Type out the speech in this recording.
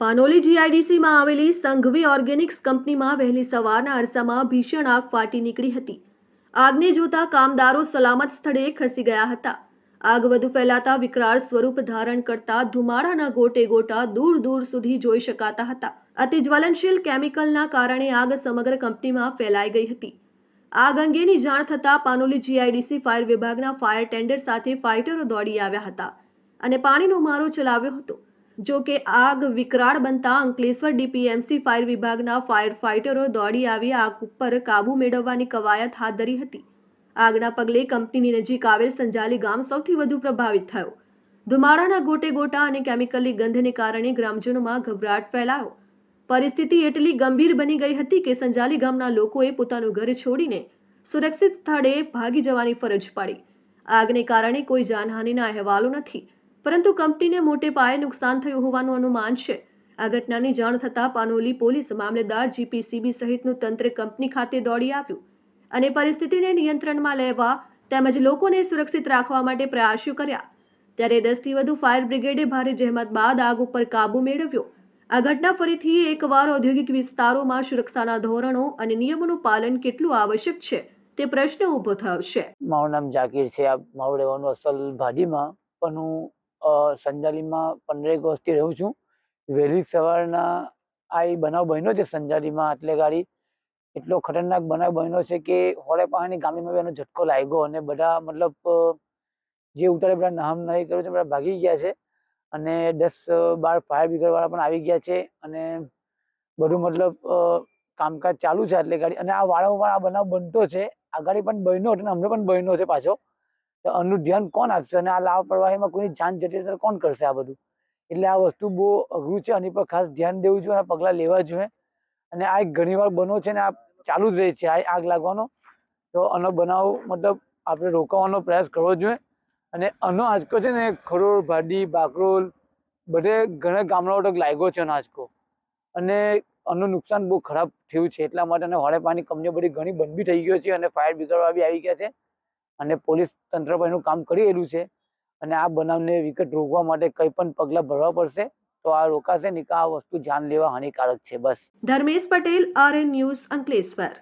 પાનોલી જીઆઈડીસીમાં આવેલી સંઘવી ઓર્ગેનિક્સ કંપનીમાં વહેલી સવારના અરસામાં ભીષણ આગ ફાટી નીકળી હતી. આગને જોતા કામદારો સલામત સ્થળે ખસી ગયા હતા. આગ વધુ ફેલાતા વિકરાળ સ્વરૂપ ધારણ કરતા ધુમાડાના ગોટે ગોટા દૂર દૂર સુધી જોઈ શકાતા હતા અતિ જ્વલનશીલ કેમિકલના કારણે આગ સમગ્ર કંપનીમાં ફેલાઈ ગઈ હતી. આગ અંગેની જાણ થતાં પાનોલી જીઆઈડીસી ફાયર વિભાગના ફાયર ટેન્ડર સાથે ફાઇટરો દોડી આવ્યા હતા અને પાણીનો મારો ચલાવ્યો હતો. જો કે આગ વિકરાળ બનતા અંકલેશ્વર ડીપીએમસી ફાયર વિભાગના ફાયર ફાઇટરો દોડી આવી આગ ઉપર કાબુ મેળવવાની કવાયત હાથ ધરી હતી. આગના પગલે કંપનીની નજીક આવેલ સંજાલી ગામ સૌથી વધુ પ્રભાવિત થયો. ધુમાડાના ગોટે ગોટા અને કેમિકલની ગંધને કારણે ગ્રામજનોમાં ગભરાટ ફેલાયો. પરિસ્થિતિ એટલી ગંભીર બની ગઈ હતી કે સંજાલી ગામના લોકોએ પોતાનું ઘર છોડીને સુરક્ષિત સ્થળે ભાગી જવાની ફરજ પડી. આગને કારણે કોઈ જાનહાનિના અહેવાલો નથી. પરંતુ કંપનીને મોટે પાયે નુકસાન થયું હોવાનું અનુમાન છે. આ ઘટનાની જાણ થતાં પાનોલી પોલીસ મામલેદાર જીપીસીબી સહિતનું તંત્ર કંપની ખાતે દોડી આવ્યું અને પરિસ્થિતિને નિયંત્રણમાં લેવા તેમજ લોકોને સુરક્ષિત રાખવા માટે પ્રયાસો કર્યા. ત્યારે દસથી વધુ ફાયર બ્રિગેડે ભારે જહેમત બાદ આગ ઉપર કાબુ મેળવ્યો. આ ઘટના ફરીથી એકવાર ઔદ્યોગિક વિસ્તારોમાં સુરક્ષાના ધોરણો અને નિયમોનું પાલન કેટલું આવશ્યક છે તે પ્રશ્ન ઊભો થયો છે. મારું નામ જાકીર છે. આ મારું રહેવાનું અસલ ભાડીમાં પણ હું સંજાલીમાં પંદરેક વર્ષથી રહું છું. વહેલી સવારના આ એ બનાવ બન્યો છે સંજાલીમાં આટલે ગાડી. એટલો ખતરનાક બનાવ બન્યો છે કે હોળે પાણીની ગામડીમાં એનો ઝટકો લાગ્યો અને બધા મતલબ જે ઉતારે બધા નામ નહીં કર્યું છે, બધા ભાગી ગયા છે. અને દસ બાર ફાયર બ્રિગેડવાળા પણ આવી ગયા છે અને બધું મતલબ કામકાજ ચાલુ છે આટલે ગાડી. અને આ વારંવાર આ બનાવ બનતો છે. આ ગાડી પણ બન્યો અને હમણાં પણ બન્યો છે પાછો. આનું ધ્યાન કોણ આપશે અને આ લાવ પ્રવાહીમાં કોઈની જાન જતી રહેશે કોણ કરશે આ બધું? એટલે આ વસ્તુ બહુ અઘરું છે, આની પર ખાસ ધ્યાન દેવું જોઈએ અને પગલાં લેવા જોઈએ. અને આ એક ઘણીવાર બનો છે ને આ ચાલુ જ રહે છે, આ આગ લાગવાનો. તો આનો બનાવ મતલબ આપણે રોકાવાનો પ્રયાસ કરવો જોઈએ. અને આનો આંચકો છે ને, ખરોળ, ભાડી, બાકરોલ બધે ઘણા ગામડાઓ લાગ્યો છે આનો આંચકો. અને આનું નુકસાન બહુ ખરાબ થયું છે, એટલા માટે અને હોળે પાણી કંપનીઓ બધી ઘણી બંધ બી થઈ ગયો છે અને ફાયર બ્રિગેડવાળા બી આવી ગયા છે. અને પોલીસ તંત્ર પણ એનું કામ કરી રહેલું છે. અને આ બનાવને વિકટ રોકવા માટે કંઈ પણ પગલાં ભરવા પડશે, તો આ રોકાશે નહીં આ વસ્તુ જાન લેવા હાનિકારક છે, બસ. Dharmesh Patel RN news Ankleshwar.